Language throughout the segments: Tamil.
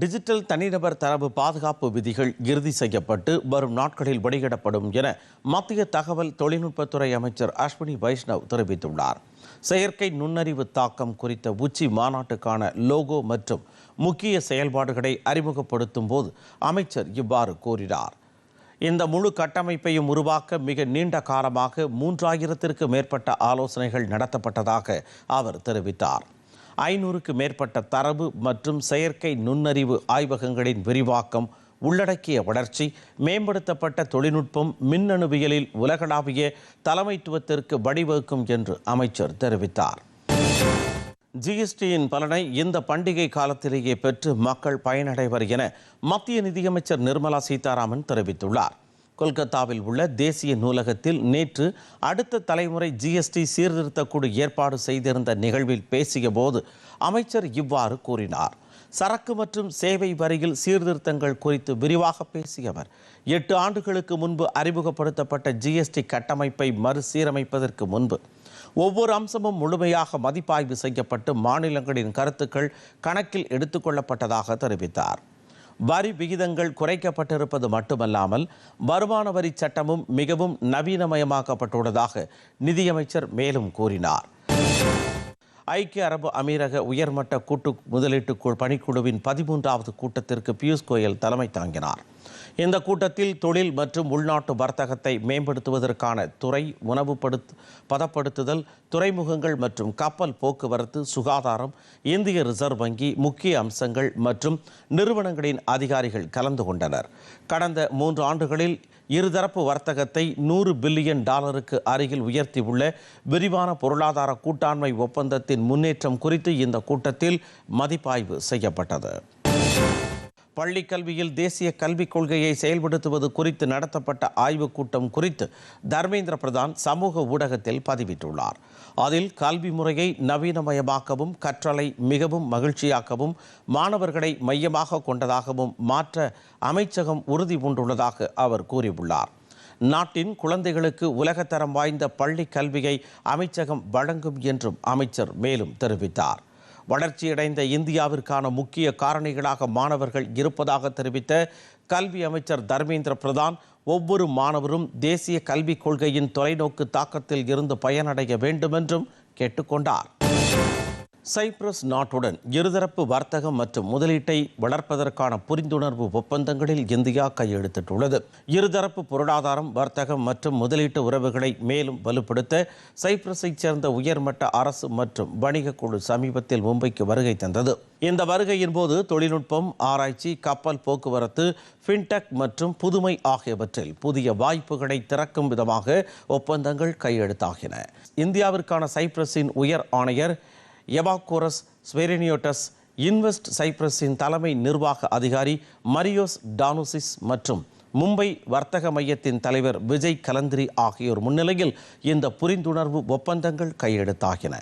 டிஜிட்டல் தனிநபர் தரவு பாதுகாப்பு விதிகள் இறுதி செய்யப்பட்டு வரும் நாட்களில் வெளியிடப்படும் என மத்திய தகவல் தொழில்நுட்பத்துறை அமைச்சர் அஸ்வினி வைஷ்ணவ் தெரிவித்துள்ளார். செயற்கை நுண்ணறிவு தாக்கம் குறித்த உச்சி மாநாட்டுக்கான லோகோ மற்றும் முக்கிய செயல்பாடுகளை அறிமுகப்படுத்தும் போது அமைச்சர் இவ்வாறு கூறினார். இந்த முழு கட்டமைப்பையும் உருவாக்க மிக நீண்ட காலமாக மூன்றாயிரத்திற்கு மேற்பட்ட ஆலோசனைகள் நடத்தப்பட்டதாக அவர் தெரிவித்தார். ஐநூறுக்கு மேற்பட்ட தரவு மற்றும் செயற்கை நுண்ணறிவு ஆய்வகங்களின் விரிவாக்கம் உள்ளடக்கிய வளர்ச்சி மேம்படுத்தப்பட்ட தொழில்நுட்பம் மின்னணுவியலில் உலகளாவிய தலைமைத்துவத்திற்கு வழிவகுக்கும் என்று அமைச்சர் தெரிவித்தார். ஜிஎஸ்டியின் பலனை இந்த பண்டிகை காலத்திலேயே பெற்று மக்கள் பயனடைவர் என மத்திய நிதியமைச்சர் நிர்மலா சீதாராமன் தெரிவித்துள்ளார். கொல்கத்தாவில் உள்ள தேசிய நூலகத்தில் நேற்று அடுத்த தலைமுறை ஜிஎஸ்டி சீர்திருத்தக்குழு ஏற்பாடு செய்திருந்த நிகழ்வில் பேசிய போது அமைச்சர் இவ்வாறு கூறினார். சரக்கு மற்றும் சேவை வரியில் சீர்திருத்தங்கள் குறித்து விரிவாக பேசிய அவர் எட்டு ஆண்டுகளுக்கு முன்பு அறிமுகப்படுத்தப்பட்ட ஜிஎஸ்டி கட்டமைப்பை மறுசீரமைப்பதற்கு முன்பு ஒவ்வொரு அம்சமும் முழுமையாக மதிப்பாய்வு செய்யப்பட்டு மாநிலங்களின் கருத்துக்கள் கணக்கில் எடுத்துக்கொள்ளப்பட்டதாக தெரிவித்தார். வரி விகிதங்கள் குறைக்கப்பட்டிருப்பது மட்டுமல்லாமல் வருமான வரி சட்டமும் மிகவும் நவீனமயமாக்கப்பட்டுள்ளதாக நிதியமைச்சர் மேலும் கூறினார். ஐக்கிய அரபு அமீரக உயர்மட்ட கூட்டு முதலீட்டு பணிக்குழுவின் பதிமூன்றாவது கூட்டத்திற்கு பியூஷ் கோயல் தலைமை தாங்கினார். இந்த கூட்டத்தில் தொழில் மற்றும் உள்நாட்டு வர்த்தகத்தை மேம்படுத்துவதற்கான துறை உணவுப்படுத்து பதப்படுத்துதல் துறைமுகங்கள் மற்றும் கப்பல் போக்குவரத்து சுகாதாரம் இந்திய ரிசர்வ் வங்கி முக்கிய அம்சங்கள் மற்றும் நிறுவனங்களின் அதிகாரிகள் கலந்து கொண்டனர். கடந்த மூன்று ஆண்டுகளில் இருதரப்பு வர்த்தகத்தை நூறு பில்லியன் டாலருக்கு அருகில் உயர்த்தியுள்ள விரிவான பொருளாதார கூட்டாண்மை ஒப்பந்தத்தின் முன்னேற்றம் குறித்து இந்த கூட்டத்தில் மதிப்பாய்வு செய்யப்பட்டது. பள்ளிக் கல்வியில் தேசிய கல்விக் கொள்கையை செயல்படுத்துவது குறித்து நடத்தப்பட்ட ஆய்வுக் கூட்டம் குறித்து தர்மேந்திர பிரதான் சமூக ஊடகத்தில் பதிவிட்டுள்ளார். அதில் கல்வி முறையை நவீனமயமாக்கவும் கற்றலை மிகவும் மகிழ்ச்சியாக்கவும் மாணவர்களை மையமாக கொண்டதாகவும் மாற்ற அமைச்சகம் உறுதி பூண்டுள்ளதாக அவர் கூறியுள்ளார். நாட்டின் குழந்தைகளுக்கு உலகத்தரம் வாய்ந்த பள்ளி கல்வியை அமைச்சகம் வழங்கும் என்றும் அமைச்சர் மேலும் தெரிவித்தார். வளர்ச்சியடைந்த இந்தியாவிற்கான முக்கிய காரணிகளாக மாணவர்கள் இருப்பதாக தெரிவித்த கல்வி அமைச்சர் தர்மேந்திர பிரதான் ஒவ்வொரு மாணவரும் தேசிய கல்விக் கொள்கையின் தொலைநோக்கு தாக்கத்தில் இருந்து பயனடைய வேண்டுமென்றும் கேட்டுக்கொண்டார். சைப்ரஸ் நாட்டுடன் இருதரப்பு வர்த்தகம் மற்றும் முதலீட்டை வளர்ப்பதற்கான புரிந்துணர்வு ஒப்பந்தங்களில் இந்தியா கையெழுத்திட்டுள்ளது. இருதரப்பு பொருளாதாரம் வர்த்தகம் மற்றும் முதலீட்டு உறவுகளை மேலும் வலுப்படுத்த சைப்ரஸைச் சேர்ந்த உயர்மட்ட அரசு மற்றும் வணிக குழு சமீபத்தில் மும்பைக்கு வருகை தந்தது. இந்த வருகையின் போது தொழில்நுட்பம் ஆராய்ச்சி கப்பல் போக்குவரத்து ஃபின்டெக் மற்றும் புதுமை ஆகியவற்றில் புதிய வாய்ப்புகளை திறக்கும் விதமாக ஒப்பந்தங்கள் கையெழுத்தாகின. இந்தியாவிற்கான சைப்ரஸின் உயர் ஆணையர் எவாகோரஸ் ஸ்வெரினியோட்டஸ் இன்வெஸ்ட் சைப்ரஸின் தலைமை நிர்வாக அதிகாரி மரியோஸ் டானுசிஸ் மற்றும் மும்பை வர்த்தக மையத்தின் தலைவர் விஜய் கலந்திரி ஆகியோர் முன்னிலையில் இந்த புரிந்துணர்வு ஒப்பந்தங்கள் கையெழுத்தாகின.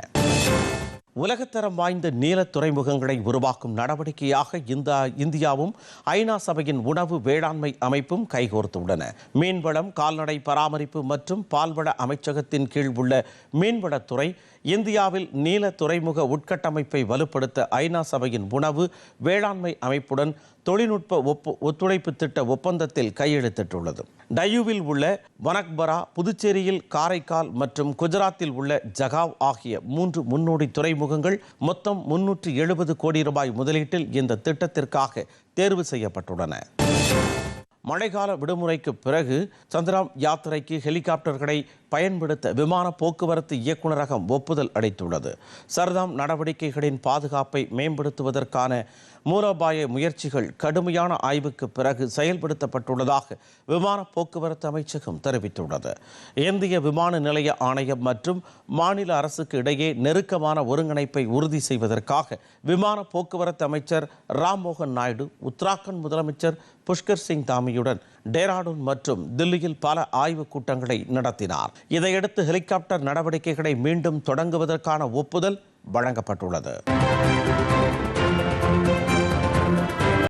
உலகத்தரம் வாய்ந்த நீல துறைமுகங்களை உருவாக்கும் நடவடிக்கையாக இந்த இந்தியாவும் ஐநா சபையின் உணவு வேளாண்மை அமைப்பும் கைகோர்த்துள்ளன. மீன்வளம் கால்நடை பராமரிப்பு மற்றும் பால்வள அமைச்சகத்தின் கீழ் உள்ள மீன்வளத்துறை இந்தியாவில் நீல துறைமுக உட்கட்டமைப்பை வலுப்படுத்த ஐநா சபையின் உணவு வேளாண்மை அமைப்புடன் தொழில்நுட்ப ஒப்பு ஒத்துழைப்பு திட்ட ஒப்பந்தத்தில் கையெழுத்திட்டுள்ளது. டையூவில் உள்ள வனக்பரா புதுச்சேரியில் காரைக்கால் மற்றும் குஜராத்தில் உள்ள ஜகாவ் ஆகிய மூன்று முன்னோடி துறைமுகங்கள் மொத்தம் முன்னூற்றி எழுபது கோடி ரூபாய் முதலீட்டில் இந்த திட்டத்திற்காக தேர்வு செய்யப்பட்டுள்ளன. மழைக்கால விடுமுறைக்கு பிறகு சந்திராம் யாத்திரைக்கு ஹெலிகாப்டர்களை பயன்படுத்த விமான போக்குவரத்து இயக்குநரகம் ஒப்புதல் அளித்துள்ளது. சர்தாம் நடவடிக்கைகளின் பாதுகாப்பை மேம்படுத்துவதற்கான மூலோபாய முயற்சிகள் கடுமையான ஆய்வுக்கு பிறகு செயல்படுத்தப்பட்டுள்ளதாக விமான போக்குவரத்து அமைச்சகம் தெரிவித்துள்ளது. இந்திய விமான நிலைய ஆணையம் மற்றும் மாநில அரசுக்கு இடையே நெருக்கமான ஒருங்கிணைப்பை உறுதி செய்வதற்காக விமான போக்குவரத்து அமைச்சர் ராம்மோகன் நாயுடு உத்தராகண்ட் முதலமைச்சர் புஷ்கர் சிங் தாமியுடன் டேராடூன் மற்றும் தில்லியில் பல ஆய்வுக் கூட்டங்களை நடத்தினார். இதையடுத்து ஹெலிகாப்டர் நடவடிக்கைகளை மீண்டும் தொடங்குவதற்கான ஒப்புதல் வழங்கப்பட்டுள்ளது.